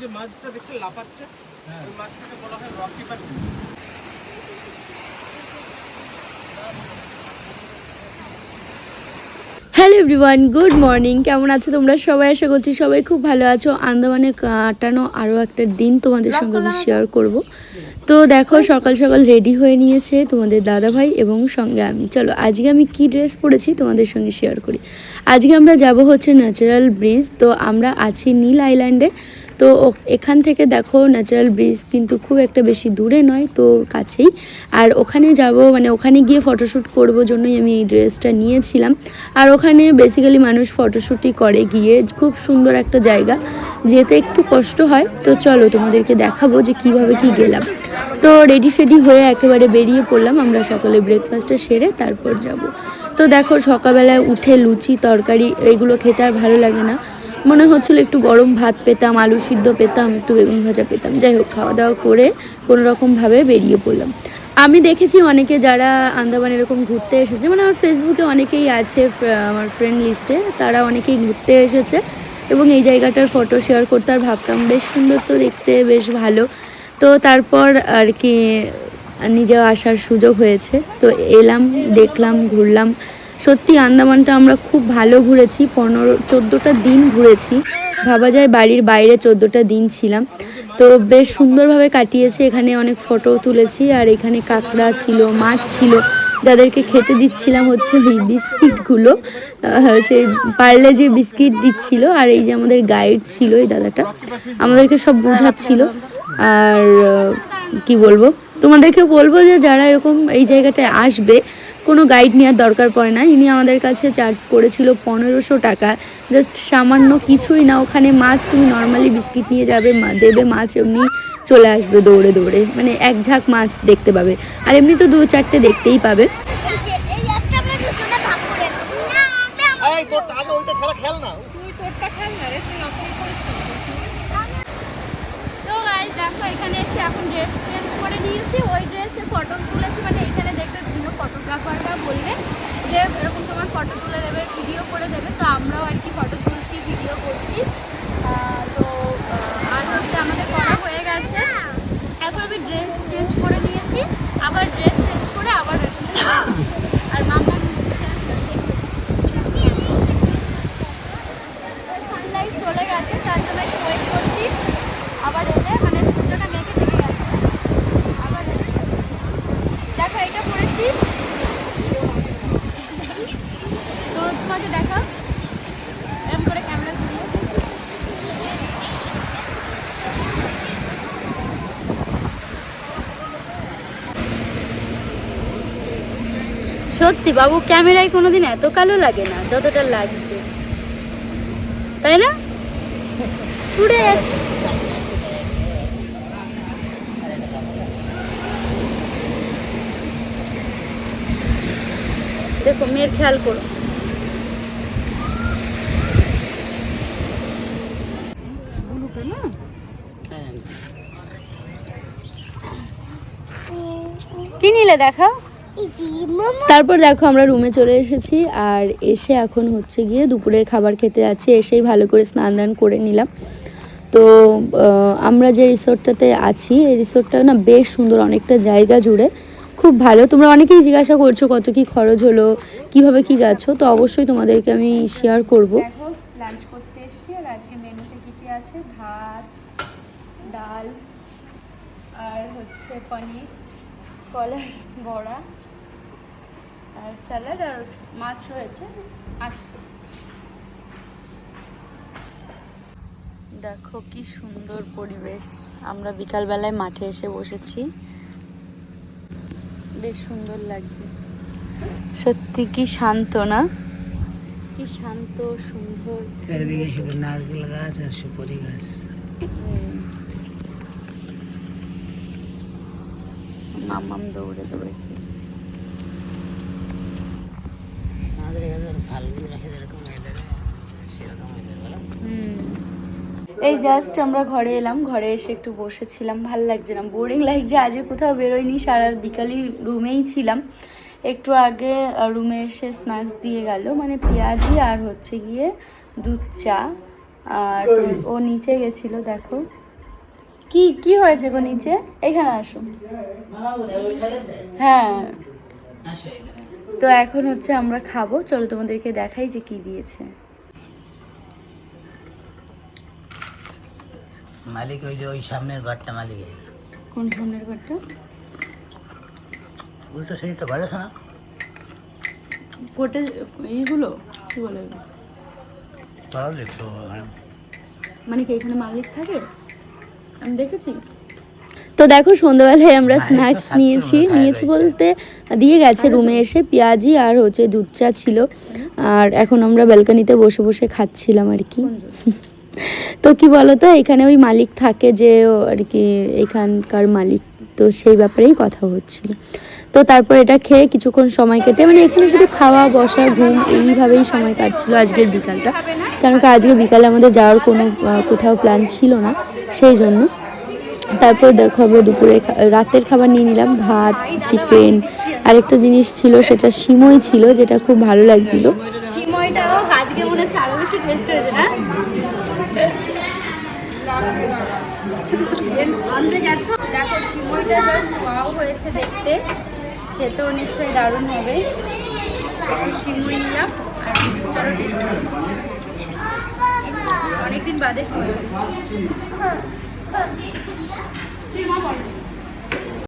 যে মাছটা দেখছে লাফাচ্ছে ওই মাছটাকে বলা হয় রকি হ্যালো এভরিওয়ান গুড মর্নিং। কেমন আছো তোমরা? সবাই আশা করছি সবাই খুব ভালো আছো। আন্দামানে কাটানো আরও একটা দিন তোমাদের সঙ্গে আমি শেয়ার করব। তো দেখো সকাল সকাল রেডি হয়ে নিয়েছে তোমাদের দাদা ভাই এবং সঙ্গে আমি। চলো আজকে আমি কি ড্রেস পরেছি তোমাদের সঙ্গে শেয়ার করি। আজকে আমরা যাব হচ্ছে ন্যাচারাল ব্রিজ তো আমরা আছি নীল আইল্যান্ডে তো এখান থেকে দেখো ন্যাচারাল ব্রিজ কিন্তু খুব একটা বেশি দূরে নয়, তো কাছেই। আর ওখানে যাব মানে ওখানে গিয়ে ফটোশ্যুট করব জন্যই আমি এই ড্রেসটা নিয়েছিলাম। আর ওখানে বেসিক্যালি মানুষ ফটোশ্যুটই করে গিয়ে, খুব সুন্দর একটা জায়গা। যেতে একটু কষ্ট হয়, তো চলো তোমাদেরকে দেখাবো যে কীভাবে কি গেলাম। তো রেডি সেডি হয়ে একেবারে বেরিয়ে পড়লাম, আমরা সকলে ব্রেকফাস্টটা সেরে তারপর যাব। তো দেখো সকালবেলায় উঠে লুচি, তরকারি এইগুলো খেতে আর ভালো লাগে না। মনে হচ্ছিল একটু গরম ভাত পেতাম, আলু সিদ্ধ পেতাম, একটু বেগুন ভাজা পেতাম। যাই হোক খাওয়া দাওয়া করে কোনো রকমভাবে বেরিয়ে পড়লাম। আমি দেখেছি অনেকে যারা আন্দামান এরকম ঘুরতে এসেছে মানে আমার ফেসবুকে অনেকেই আছে আমার ফ্রেন্ড লিস্টে তারা অনেকেই ঘুরতে এসেছে এবং এই জায়গাটার ফটো শেয়ার করতে আর ভাবতাম, বেশ সুন্দর তো দেখতে, বেশ ভালো। তো তারপর আর কি নিজেও আসার সুযোগ হয়েছে। তো এলাম, দেখলাম, ঘুরলাম। সত্যি আন্দামানটা আমরা খুব ভালো ঘুরেছি, পনেরো, চোদ্দোটা দিন ঘুরেছি। ভাবা যায় বাড়ির বাইরে চোদ্দোটা দিন ছিলাম। তো বেশ সুন্দরভাবে কাটিয়েছি, এখানে অনেক ফটো তুলেছি আর এখানে কাঁকড়া ছিল, মাছ ছিল। যাদেরকে খেতে দিচ্ছিলাম হচ্ছে ওই বিস্কিটগুলো। সেই পারলে যে বিস্কিট দিচ্ছিল আর এই যে আমাদের গাইড ছিল এই দাদাটা, আমাদেরকে সব বোঝাচ্ছিল। আর কি বলব? তোমাদেরকে বলব যে যারা এরকম এই জায়গাটায় আসবে কোনো গাইড নেওয়ার দরকার পড়ে না। ইনি আমাদের কাছে চার্জ করেছিল পনেরোশো টাকা। জাস্ট সামান্য কিছুই না ওখানে মাছ তুমি নর্মালি বিস্কিট নিয়ে যাবে দেবে মাছ এমনি চলে আসবে দৌড়ে দৌড়ে। মানে এক ঝাঁক মাছ দেখতে পাবে। আর এমনি তো দু চারটে দেখতেই পাবে। এই যে এই একটা আমরা দুজনে ভাগ করে নেব। না আমরা এই তোর আগে ওইটা খেলা খেল না তো এখানে এখন ড্রেস চেঞ্জ করে নিয়েছি। ওই ড্রেসে ফটো তুলেছি মানে এখানে দেখবে বিভিন্ন ফটোগ্রাফাররা বলবে যে, এরকম তোমার ফটো তুলে দেবে ভিডিও করে দেবে। তো আমরাও আর কি ফটো তুলছি ভিডিও করছি আহ, তো আহ, আর হচ্ছে আমাদের করা হয়ে গেছে এখন আমি ড্রেস চেঞ্জ করে নিয়েছি আবার ড্রেস চেঞ্জ করে আবার এখানে যাচ্ছি। আর মামা সানলাইট চলে গেছে তার জন্য একটু ওয়েট করছি আবার এলে মানে সূর্যটা মেঘে থেকে গেছে আবার এলে দেখো এটা তো তোমাকে দেখা। এরকম করে ক্যামেরা ঘুরিয়ে। সত্যি বাবু, ক্যামেরায় কোনোদিন এত কালো লাগে না, যতটা লাগছে। তাই না? পুড়ে গেছে। দেখো মেয়ের খেয়াল করো। কি নিলে দেখা? এই যে মামা। তারপর দেখো আমরা রুমে চলে এসেছি আর এসে এখন হচ্ছে গিয়ে দুপুরের খাবার খেতে যাচ্ছি। এসেই ভালো করে স্নান দান করে নিলাম। তো আমরা যে রিসোর্টটাতে আছি এই রিসোর্টটা না বেশ সুন্দর অনেকটা জায়গা জুড়ে। খুব ভালো। তোমরা অনেকেই জিজ্ঞাসা করছ কত কি খরচ হলো কীভাবে কি গেছো তো অবশ্যই তোমাদেরকে আমি শেয়ার করব। লাঞ্চ করতে এসেছি আর আজকে মেনুতে কী কী আছে? ভাত ডাল আর হচ্ছে পনির কলার বড়া আর স্যালাড আর মাছ রয়েছে। আসছে। দেখো কি সুন্দর পরিবেশ। আমরা বিকালবেলায় মাঠে এসে বসেছি। বেশ সুন্দর লাগছে। সত্যি কি শান্ত না? কি শান্ত সুন্দর। চারিদিকে শুধু নারকেল গাছ আর সুপারি গাছ। মামাম দৌড়ে দৌড়ে। এই জাস্ট আমরা ঘরে এলাম ঘরে এসে একটু বসেছিলাম ভালো লাগছে না বোরিং লাগছে আজকে কোথাও বেরোয়নি সারা বিকালই রুমেই ছিলাম। একটু আগে রুমে এসে স্ন্যাক্স দিয়ে গেল মানে পেঁয়াজি আর হচ্ছে গিয়ে দুধ চা আর ও নিচে গেছিল দেখো। কি কি হয়েছে গো নিচে? এখানে আসো। হ্যাঁ। তো এখন হচ্ছে আমরা খাব চলো তোমাদেরকে দেখাই যে কি দিয়েছে। মালিক ওই যে ওই সামনের ঘরটা মালিক এই। কোন সামনের ঘরটা? উল্টো সাইডটা ঘর আছে না কোটে এইগুলো? কি বলে। মানে কি এখানে মালিক থাকে? আমি দেখেছি। তো দেখো সন্ধ্যাবেলায় আমরা স্ন্যাক্স নিয়েছি। নিয়েছি বলতে দিয়ে গেছে রুমে এসে পেঁয়াজি আর হচ্ছে দুধ চা ছিল। আর এখন আমরা ব্যালকানিতে বসে বসে খাচ্ছিলাম আর কি। তো কি বলতো, এখানে ওই মালিক থাকে যে আর কি এখানকার মালিক, তো সেই ব্যাপারেই কথা হচ্ছিল। তো তারপর এটা খেয়ে কিছুক্ষণ সময় কেটে মানে এখানে শুধু খাওয়া, বসা, ঘুম, এইভাবেই সময় কাটছিল আজকের বিকালটা। কারণ কি আজকে বিকালে আমাদের যাওয়ার কোনো কোথাও প্ল্যান ছিল না, সেই জন্য। তারপর দেখো দুপুরে রাতের খাবার নিয়ে নিলাম, ভাত চিকেন আরেকটা জিনিস ছিল সেটা সিমই ছিল, যেটা খুব ভালো লাগছিল। আজকে মনে বেশি টেস্ট হয়েছে না? আনতে গেছো দেখো সিময়টা জাস্ট ওয়াও হয়েছে দেখতে। খেতেও নিশ্চয়ই দারুণ হবে। একটু সিমই নিলাম আর চলো টেস্ট অনেকদিন বাদে সময় হয়েছে। তুই মা বল।